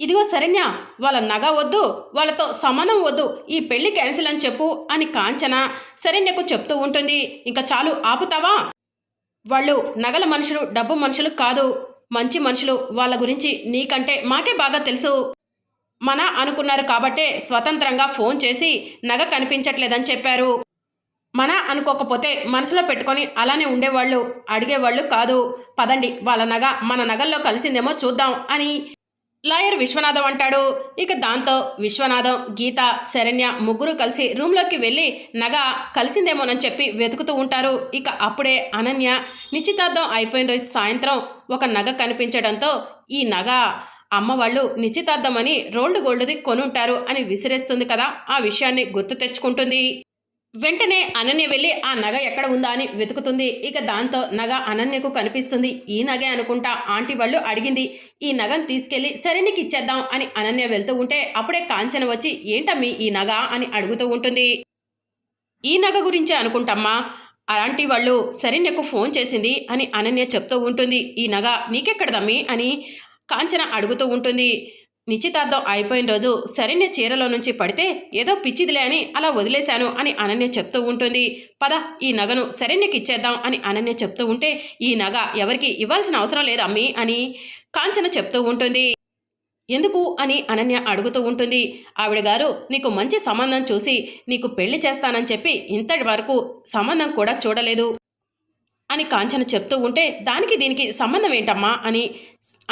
ఇదిగో శరణ్య వాళ్ళ నగ వద్దు వాళ్ళతో సమానం వద్దు ఈ పెళ్ళి క్యాన్సిల్ అని చెప్పు అని కాంచన శరణ్యకు చెప్తూ ఉంటుంది. ఇంకా చాలు ఆపుతావా? వాళ్ళు నగల మనుషులు డబ్బు మనుషులు కాదు. మంచి మనుషులు వాళ్ళ గురించి నీకంటే మాకే బాగా తెలుసు. మన అనుకున్నారు కాబట్టే స్వతంత్రంగా ఫోన్ చేసి నగ కనిపించట్లేదని చెప్పారు. మన అనుకోకపోతే మనసులో పెట్టుకొని అలానే ఉండేవాళ్ళు అడిగేవాళ్ళు కాదు. పదండి వాళ్ళ నగ మన నగల్లో కలిసిందేమో చూద్దాం అని లాయర్ విశ్వనాథం అంటాడు. ఇక దాంతో విశ్వనాథం గీత శరణ్య ముగ్గురు కలిసి రూమ్లోకి వెళ్ళి నగ కలిసిందేమోనని చెప్పి వెతుకుతూ ఉంటారు. ఇక అప్పుడే అనన్య నిశ్చితార్థం అయిపోయిన రోజు సాయంత్రం ఒక నగ కనిపించడంతో ఈ నగ అమ్మ వాళ్ళు నిశ్చితార్థం అని రోల్డ్ గోల్డ్ది కొనుంటారు అని విసిరేస్తుంది కదా ఆ విషయాన్ని గుర్తు తెచ్చుకుంటుంది. వెంటనే అనన్య వెళ్ళి ఆ నగ ఎక్కడ ఉందా? అని వెతుకుతుంది. ఇక దాంతో నగ అనన్యకు కనిపిస్తుంది. ఈ నగే అనుకుంటా ఆంటీ వాళ్ళు అడిగింది. ఈ నగను తీసుకెళ్ళి నీకు ఇచ్చేద్దాం అని అనన్య వెళ్తూ ఉంటే అప్పుడే కాంచన వచ్చి ఏంటమ్మి ఈ నగ? అని అడుగుతూ ఉంటుంది. ఈ నగ గురించే అనుకుంటమ్మా. అలాంటి వాళ్ళు శరణ్యకు ఫోన్ చేసింది అని అనన్య చెప్తూ ఉంటుంది. ఈ నగ నీకెక్కడదమ్మి? అని కాంచన అడుగుతూ ఉంటుంది. నిశ్చితార్థం అయిపోయిన రోజు శరణ్య చీరలో నుంచి పడితే ఏదో పిచ్చిదిలే అని అలా వదిలేశాను అని అనన్య చెప్తూ ఉంటుంది. పద ఈ నగను శరణ్యకి ఇచ్చేద్దాం అని అనన్య చెప్తూ ఉంటే ఈ నగ ఎవరికి ఇవ్వాల్సిన అవసరం లేదు అమ్మి అని కాంచన చెప్తూ ఉంటుంది. ఎందుకు అని అనన్య అడుగుతూ ఉంటుంది. ఆవిడ గారు నీకు మంచి సంబంధం చూసి నీకు పెళ్ళి చేస్తానని చెప్పి ఇంతటి వరకు సంబంధం కూడా చూడలేదు అని కాంచన చెప్తూ ఉంటే దానికి దీనికి సంబంధం ఏంటమ్మా అని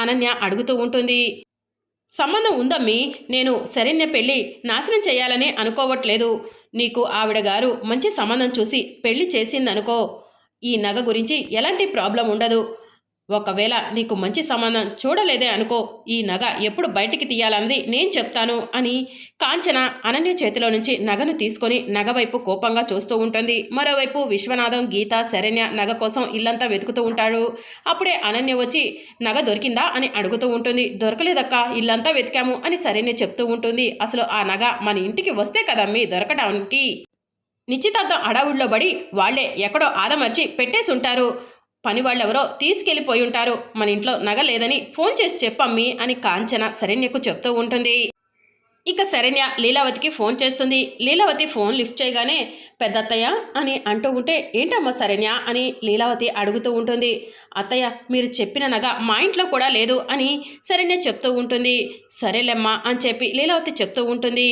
అనన్య అడుగుతూ ఉంటుంది. సంబంధం ఉందమ్మి. నేను శరణ్య పెళ్ళి నాశనం చేయాలని అనుకోవట్లేదు. నీకు ఆవిడ గారు మంచి సంబంధం చూసి పెళ్ళి చేసిందనుకో. ఈ నగ గురించి ఎలాంటి ప్రాబ్లం ఉండదు. ఒకవేళ నీకు మంచి సంబంధం చూడలేదే అనుకో ఈ నగ ఎప్పుడు బయటికి తీయాలన్నది నేను చెప్తాను అని కాంచన అనన్య చేతిలో నుంచి నగను తీసుకొని నగ వైపు కోపంగా చూస్తూ ఉంటుంది. మరోవైపు విశ్వనాథం గీత శరణ్య నగ కోసం ఇల్లంతా వెతుకుతూ ఉంటాడు. అప్పుడే అనన్య వచ్చి నగ దొరికిందా? అని అడుగుతూ ఉంటుంది. దొరకలేదక్క ఇల్లంతా వెతికాము అని శరణ్య చెప్తూ ఉంటుంది. అసలు ఆ నగ మన ఇంటికి వస్తే కదమ్మి దొరకడానికి నిశ్చితార్థం అడావుల్లో పడి వాళ్ళే ఎక్కడో ఆదమర్చి పెట్టేసి ఉంటారు. పని వాళ్ళెవరో తీసుకెళ్ళిపోయి ఉంటారు. మన ఇంట్లో నగ లేదని ఫోన్ చేసి చెప్పమ్మి అని కాంచన శరణ్యకు చెప్తూ ఉంటుంది. ఇక శరణ్య లీలావతికి ఫోన్ చేస్తుంది. లీలావతి ఫోన్ లిఫ్ట్ చేయగానే పెద్దత్తయ్య అని అంటూ ఉంటే ఏంటమ్మా శరణ్య అని లీలావతి అడుగుతూ ఉంటుంది. అత్తయ్య మీరు చెప్పిన నగ మా ఇంట్లో కూడా లేదు అని శరణ్య చెప్తూ ఉంటుంది. సరేలేమ్మా అని చెప్పి లీలావతి చెప్తూ ఉంటుంది.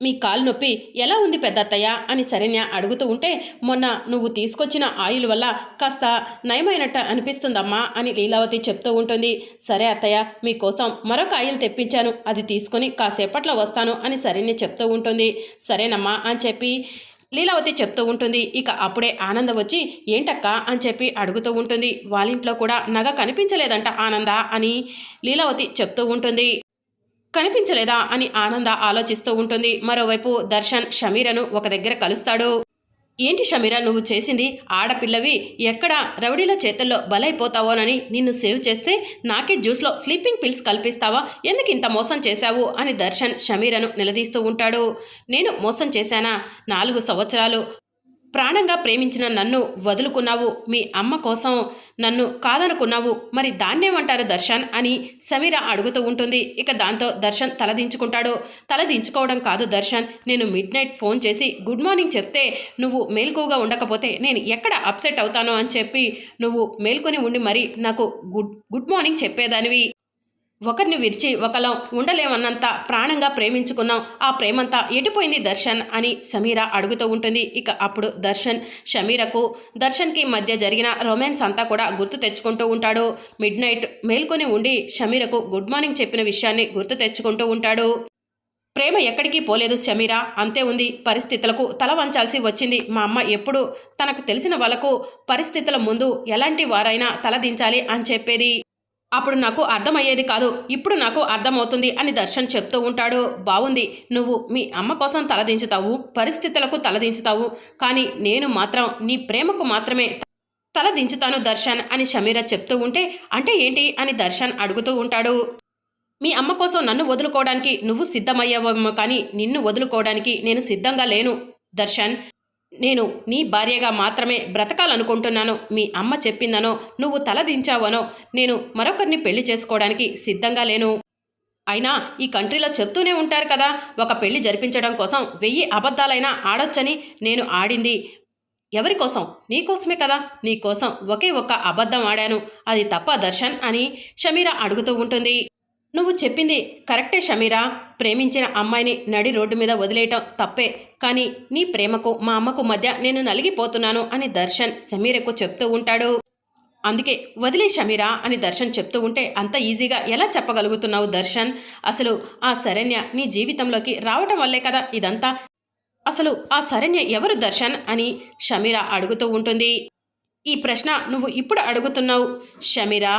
మీ కాలు నొప్పి ఎలా ఉంది పెద్దత్తయ్య? అని శరణ్య అడుగుతూ ఉంటే మొన్న నువ్వు తీసుకొచ్చిన ఆయిల్ వల్ల కాస్త నయమైనట్టు అనిపిస్తుందమ్మా అని లీలావతి చెప్తూ ఉంటుంది. సరే అత్తయ్య మీకోసం మరొక ఆయిల్ తెప్పించాను. అది తీసుకొని కాసేపట్లో వస్తాను అని శరణ్య చెప్తూ ఉంటుంది. సరేనమ్మా అని చెప్పి లీలావతి చెప్తూ ఉంటుంది. ఇక అప్పుడే ఆనంద వచ్చి ఏంటక్క అని చెప్పి అడుగుతూ ఉంటుంది. వాళ్ళింట్లో కూడా నగ కనిపించలేదంట ఆనంద అని లీలావతి చెప్తూ ఉంటుంది. కనిపించలేదా అని ఆనంద ఆలోచిస్తూ ఉంటుంది. మరోవైపు దర్శన్ షమీరను ఒక దగ్గర కలుస్తాడు. ఏంటి షమీరా నువ్వు చేసింది ఆడపిల్లవి? ఎక్కడ రౌడీల చేతుల్లో బలైపోతావోనని నిన్ను సేవ్ చేస్తే నాకే జ్యూస్లో స్లీపింగ్ పిల్స్ కల్పిస్తావా? ఎందుకు ఇంత మోసం చేశావు? అని దర్శన్ షమీరను నిలదీస్తూ ఉంటాడు. నేను మోసం చేశానా? నాలుగు సంవత్సరాలు ప్రాణంగా ప్రేమించిన నన్ను వదులుకున్నావు మీ అమ్మ కోసం నన్ను కాదనుకున్నావు మరి దాన్నేమంటారు దర్శన్ అని సమీర అడుగుతూ ఉంటుంది. ఇక దాంతో దర్శన్ తలదించుకుంటాడు. తలదించుకోవడం కాదు దర్శన్ నేను మిడ్ నైట్ ఫోన్ చేసి గుడ్ మార్నింగ్ చెప్తే నువ్వు మేల్కుగా ఉండకపోతే నేను ఎక్కడ అప్సెట్ అవుతానో అని చెప్పి నువ్వు మేల్కొని ఉండి మరి నాకు గుడ్ గుడ్ మార్నింగ్ చెప్పేదానివి. ఒకరిని విరిచి ఒకలం ఉండలేమన్నంత ప్రాణంగా ప్రేమించుకున్నాం. ఆ ప్రేమంతా ఎటుపోయింది దర్శన్ అని సమీర అడుగుతూ ఉంటుంది. ఇక అప్పుడు దర్శన్ షమీరకు దర్శన్కి మధ్య జరిగిన రొమాన్స్ అంతా కూడా గుర్తు తెచ్చుకుంటూ ఉంటాడు. మిడ్ నైట్ మేల్కొని ఉండి షమీరకు గుడ్ మార్నింగ్ చెప్పిన విషయాన్ని గుర్తు తెచ్చుకుంటూ ఉంటాడు. ప్రేమ ఎక్కడికి పోలేదు షమీర అంతే ఉంది పరిస్థితులకు తల వంచాల్సి వచ్చింది. మా అమ్మ ఎప్పుడు తనకు తెలిసిన వాళ్ళకు పరిస్థితుల ముందు ఎలాంటి వారైనా తలదించాలి అని చెప్పేది. అప్పుడు నాకు అర్థమయ్యేది కాదు. ఇప్పుడు నాకు అర్థమవుతుంది అని దర్శన్ చెప్తూ ఉంటాడు. బాగుంది నువ్వు మీ అమ్మ కోసం తలదించుతావు పరిస్థితులకు తలదించుతావు కానీ నేను మాత్రం నీ ప్రేమకు మాత్రమే తల దించుతాను దర్శన్ అని షమీర చెప్తూ ఉంటే అంటే ఏంటి అని దర్శన్ అడుగుతూ ఉంటాడు. మీ అమ్మ కోసం నన్ను వదులుకోవడానికి నువ్వు సిద్ధమయ్యావేమో కానీ నిన్ను వదులుకోవడానికి నేను సిద్ధంగా లేను. దర్శన్ నేను నీ భార్యగా మాత్రమే బ్రతకాలనుకుంటున్నాను. మీ అమ్మ చెప్పిందనో నువ్వు తల దించావనో నేను మరొకరిని పెళ్ళి చేసుకోవడానికి సిద్ధంగా లేను. అయినా ఈ కంట్రీలో చెప్తూనే ఉంటారు కదా ఒక పెళ్ళి జరిపించడం కోసం వెయ్యి అబద్ధాలైనా ఆడొచ్చని నేను ఆడింది. ఎవరి కోసం? నీకోసమే కదా నీకోసం ఒకే ఒక్క అబద్ధం ఆడాను. అది తప్ప దర్శన్ అని షమీరా అడుగుతూ ఉంటుంది. నువ్వు చెప్పింది కరెక్టే షమీరా. ప్రేమించిన అమ్మాయిని నడి రోడ్డు మీద వదిలేయటం తప్పే. కానీ నీ ప్రేమకు మా అమ్మకు మధ్య నేను నలిగిపోతున్నాను అని దర్శన్ సమీరకు చెప్తూ ఉంటాడు. అందుకే వదిలే షమీరా అని దర్శన్ చెప్తూ ఉంటే అంత ఈజీగా ఎలా చెప్పగలుగుతున్నావు దర్శన్? అసలు ఆ శరణ్య నీ జీవితంలోకి రావటం వల్లే కదా ఇదంతా? అసలు ఆ శరణ్య ఎవరు దర్శన్ అని షమీరా అడుగుతూ ఉంటుంది. ఈ ప్రశ్న నువ్వు ఇప్పుడు అడుగుతున్నావు. షమీరా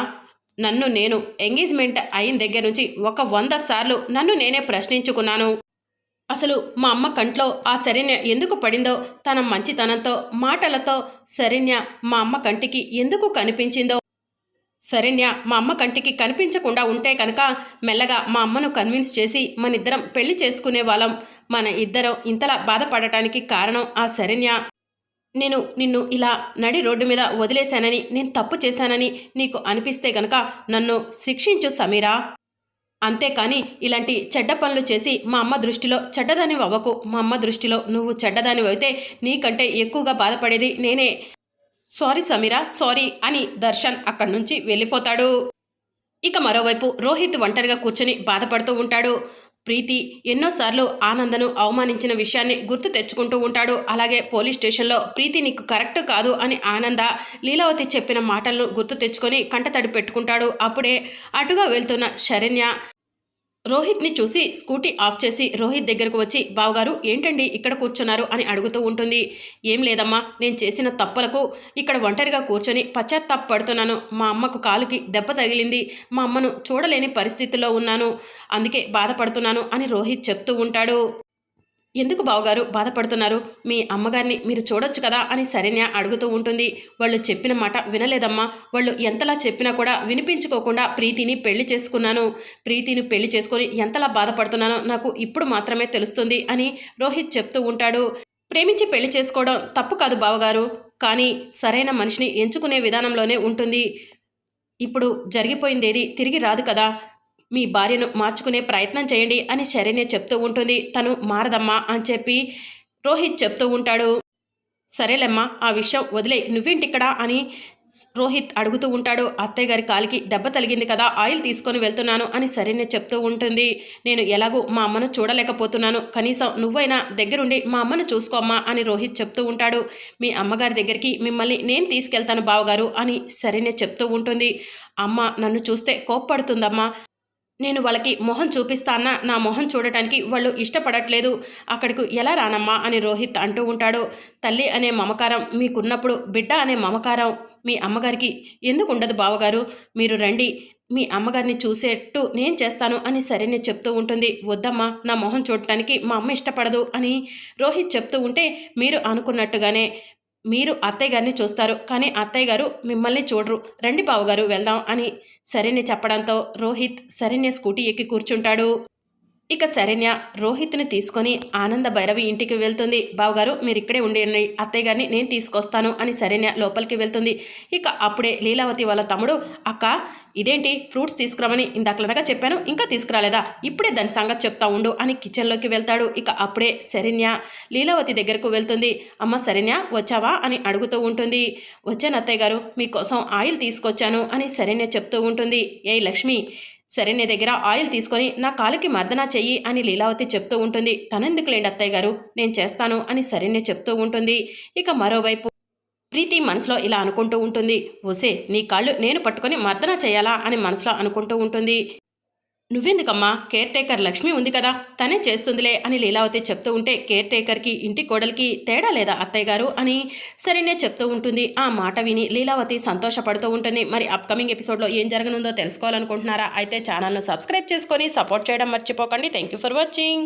నన్ను నేను ఎంగేజ్మెంట్ అయిన దగ్గర నుంచి ఒక వంద సార్లు నన్ను నేనే ప్రశ్నించుకున్నాను. అసలు మా అమ్మ కంట్లో ఆ శరణ్య ఎందుకు పడిందో తన మంచితనంతో మాటలతో శరణ్య మా అమ్మ కంటికి ఎందుకు కనిపించిందో. శరణ్య మా అమ్మ కంటికి కనిపించకుండా ఉంటే కనుక మెల్లగా మా అమ్మను కన్విన్స్ చేసి మన ఇద్దరం పెళ్ళి చేసుకునే వాళ్ళం. మన ఇద్దరం ఇంతలా బాధపడటానికి కారణం ఆ శరణ్య. నేను నిన్ను ఇలా నడి రోడ్డు మీద వదిలేశానని నేను తప్పు చేశానని నీకు అనిపిస్తే గనక నన్ను శిక్షించు సమీరా. అంతేకాని ఇలాంటి చెడ్డ పనులు చేసి మా అమ్మ దృష్టిలో చెడ్డదాని అవ్వకు. మా అమ్మ దృష్టిలో నువ్వు చెడ్డదాని అయితే నీకంటే ఎక్కువగా బాధపడేది నేనే. సారీ సమీరా సారీ అని దర్శన్ అక్కడి నుంచి వెళ్ళిపోతాడు. ఇక మరోవైపు రోహిత్ ఒంటరిగా కూర్చొని బాధపడుతూ ఉంటాడు. ప్రీతి ఎన్నోసార్లు ఆనందను అవమానించిన విషయాన్ని గుర్తు తెచ్చుకుంటూ ఉంటాడు. అలాగే పోలీస్ స్టేషన్లో ప్రీతి నీకు కరెక్ట్ కాదు అని ఆనంద లీలావతి చెప్పిన మాటలను గుర్తు తెచ్చుకొని కంటతడి పెట్టుకుంటాడు. అప్పుడే అటుగా వెళ్తున్న శరణ్య రోహిత్ని చూసి స్కూటీ ఆఫ్ చేసి రోహిత్ దగ్గరకు వచ్చి బావగారు ఏంటండి ఇక్కడ కూర్చున్నారు? అని అడుగుతూ ఉంటుంది. ఏం లేదమ్మా నేను చేసిన తప్పులకు ఇక్కడ ఒంటరిగా కూర్చొని పశ్చాత్తాపడుతున్నాను మా అమ్మకు కాలుకి దెబ్బ తగిలింది. మా అమ్మను చూడలేని పరిస్థితిలో ఉన్నాను. అందుకే బాధపడుతున్నాను అని రోహిత్ చెప్తూ ఉంటాడు. ఎందుకు బావగారు బాధపడుతున్నారు? మీ అమ్మగారిని మీరు చూడొచ్చు కదా అని శరణ్య అడుగుతూ ఉంటుంది. వాళ్ళు చెప్పిన మాట వినలేదమ్మా. వాళ్ళు ఎంతలా చెప్పినా కూడా వినిపించుకోకుండా ప్రీతిని పెళ్ళి చేసుకున్నాను. ప్రీతిని పెళ్ళి చేసుకొని ఎంతలా బాధపడుతున్నానో నాకు ఇప్పుడు మాత్రమే తెలుస్తుంది అని రోహిత్ చెప్తూ ఉంటాడు. ప్రేమించి పెళ్ళి చేసుకోవడం తప్పు కాదు బావగారు. కానీ సరైన మనిషిని ఎంచుకునే విధానంలోనే ఉంటుంది. ఇప్పుడు జరిగిపోయిందేది తిరిగి రాదు కదా. మీ భార్యను మార్చుకునే ప్రయత్నం చేయండి అని శరణ్య చెప్తూ ఉంటుంది. తను మారదమ్మా అని చెప్పి రోహిత్ చెప్తూ ఉంటాడు. సరేలేమ్మా ఆ విషయం వదిలే నువ్వేంటిక్కడ అని రోహిత్ అడుగుతూ ఉంటాడు. అత్తయ్య గారి కాలికి దెబ్బ తలిగింది కదా ఆయిల్ తీసుకొని వెళ్తున్నాను అని శరణ్య చెప్తూ ఉంటుంది. నేను ఎలాగూ మా అమ్మను చూడలేకపోతున్నాను. కనీసం నువ్వైనా దగ్గరుండి మా అమ్మను చూసుకోమ్మా అని రోహిత్ చెప్తూ ఉంటాడు. మీ అమ్మగారి దగ్గరికి మిమ్మల్ని నేను తీసుకెళ్తాను బావగారు అని శరణ్య చెప్తూ ఉంటుంది. అమ్మ నన్ను చూస్తే కోప్పడుతుందమ్మా. నేను వాళ్ళకి మొహం చూపిస్తానా? నా మొహం చూడటానికి వాళ్ళు ఇష్టపడట్లేదు. అక్కడికి ఎలా రానమ్మా? అని రోహిత్ అంటూ ఉంటాడు. తల్లి అనే మమకారం మీకున్నప్పుడు బిడ్డ అనే మమకారం మీ అమ్మగారికి ఎందుకు ఉండదు బావగారు? మీరు రండి. మీ అమ్మగారిని చూసేట్టు నేను చేస్తాను అని సరేనే చెప్తూ ఉంటుంది. వద్దమ్మా నా మొహం చూడటానికి మా అమ్మ ఇష్టపడదు అని రోహిత్ చెప్తూ ఉంటే మీరు అనుకున్నట్టుగానే మీరు అత్తయ్య గారిని చూస్తారు కానీ అత్తయ్య గారు మిమ్మల్ని చూడరు. రండి బావగారు వెళ్దాం అని సరేనే చెప్పడంతో రోహిత్ సరేనే స్కూటీ ఎక్కి కూర్చుంటాడు. ఇక శరణ్య రోహిత్ని తీసుకొని ఆనంద భైరవి ఇంటికి వెళ్తుంది. బావగారు మీరు ఇక్కడే ఉండండి అత్తయ్య గారిని నేను తీసుకొస్తాను అని శరణ్య లోపలికి వెళ్తుంది. ఇక అప్పుడే లీలావతి వాళ్ళ తమ్ముడు అక్క ఇదేంటి? ఫ్రూట్స్ తీసుకురామని ఇందాకలనగా చెప్పాను ఇంకా తీసుకురాలేదా? ఇప్పుడే దాని సంగతి చెప్తా ఉండు అని కిచెన్లోకి వెళ్తాడు. ఇక అప్పుడే శరణ్య లీలావతి దగ్గరకు వెళ్తుంది. అమ్మ శరణ్య వచ్చావా? అని అడుగుతూ ఉంటుంది. వచ్చాను అత్తయ్య గారు మీకోసం ఆయిల్ తీసుకొచ్చాను అని శరణ్య చెప్తూ ఉంటుంది. ఏ లక్ష్మి సరే నీ దగ్గర ఆయిల్ తీసుకొని నా కాలుకి మర్దన చెయ్యి అని లీలావతి చెప్తూ ఉంటుంది. తనెందుకులేండి అత్తయ్య గారు? నేను చేస్తాను అని సరేనే చెప్తూ ఉంటుంది. ఇక మరోవైపు ప్రీతి మనసులో ఇలా అనుకుంటూ ఉంటుంది. ఓసే నీ కాళ్ళు నేను పట్టుకొని మర్దన చేయాలా అని మనసులో అనుకుంటూ ఉంటుంది. నువ్వెందుకమ్మా? కేర్ టేకర్ లక్ష్మి ఉంది కదా తనే చేస్తుందిలే అని లీలావతి చెప్తూ ఉంటే కేర్ టేకర్కి ఇంటి కోడలికి తేడా లేదా అత్తయ్య గారు అని సరేనే చెప్తూ ఉంటుంది. ఆ మాట విని లీలావతి సంతోషపడుతూ ఉంటుంది. మరి అప్కమింగ్ ఎపిసోడ్లో ఏం జరగనుందో తెలుసుకోవాలనుకుంటున్నారా? అయితే ఛానల్ను సబ్స్క్రైబ్ చేసుకొని సపోర్ట్ చేయడం మర్చిపోకండి. Thank you for watching